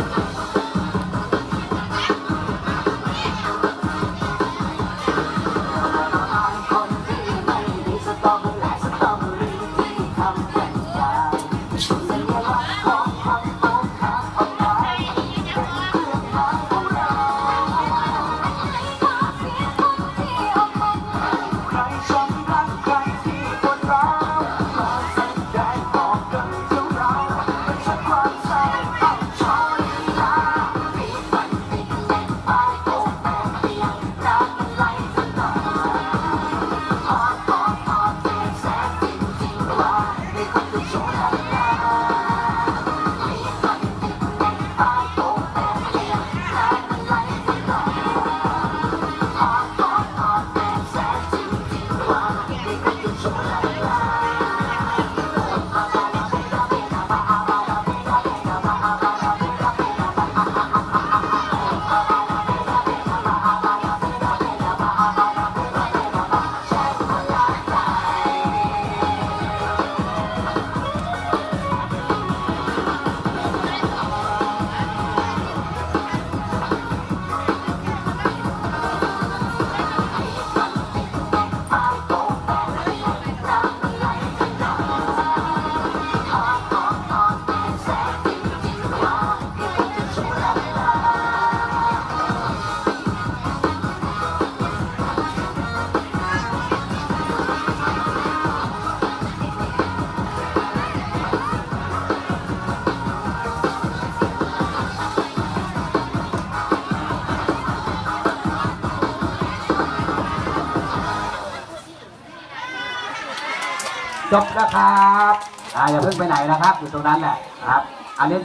you จบแล้วครับออย่าเพิ่งไปไหนนะครับ อยู่ตรงนั้นแหละครับอันนี้